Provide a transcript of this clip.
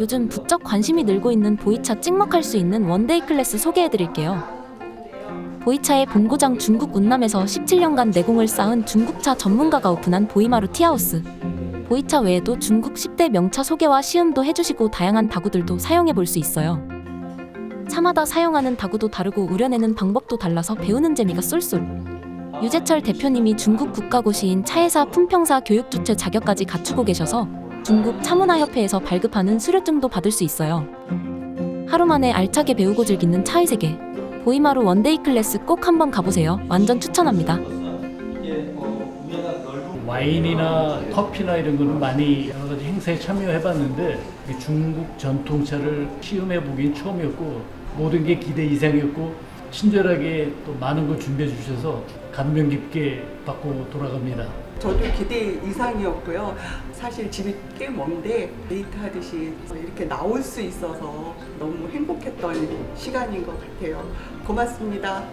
요즘 부쩍 관심이 늘고 있는 보이차 찍먹할 수 있는 원데이 클래스 소개해드릴게요. 보이차의 본고장 중국 운남에서 17년간 내공을 쌓은 중국차 전문가가 오픈한 보이마루 티하우스. 보이차 외에도 중국 10대 명차 소개와 시음도 해주시고 다양한 다구들도 사용해 볼 수 있어요. 차마다 사용하는 다구도 다르고 우려내는 방법도 달라서 배우는 재미가 쏠쏠. 유재철 대표님이 중국 국가고시인 차회사 품평사 교육주체 자격까지 갖추고 계셔서 중국 차문화협회에서 발급하는 수료증도 받을 수 있어요. 하루 만에 알차게 배우고 즐기는 차의 세계. 보이마루 원데이 클래스 꼭 한번 가보세요. 완전 추천합니다. 와인이나 커피나 이런 거는 많이 여러 가지 행사에 참여해봤는데 이 중국 전통차를 시음해 보긴 처음이었고 모든 게 기대 이상이었고 친절하게 또 많은 걸 준비해 주셔서 감명 깊게 받고 돌아갑니다. 저도 기대 이상이었고요. 사실 집이 꽤 먼데 데이트하듯이 이렇게 나올 수 있어서 너무 행복했던 시간인 것 같아요. 고맙습니다.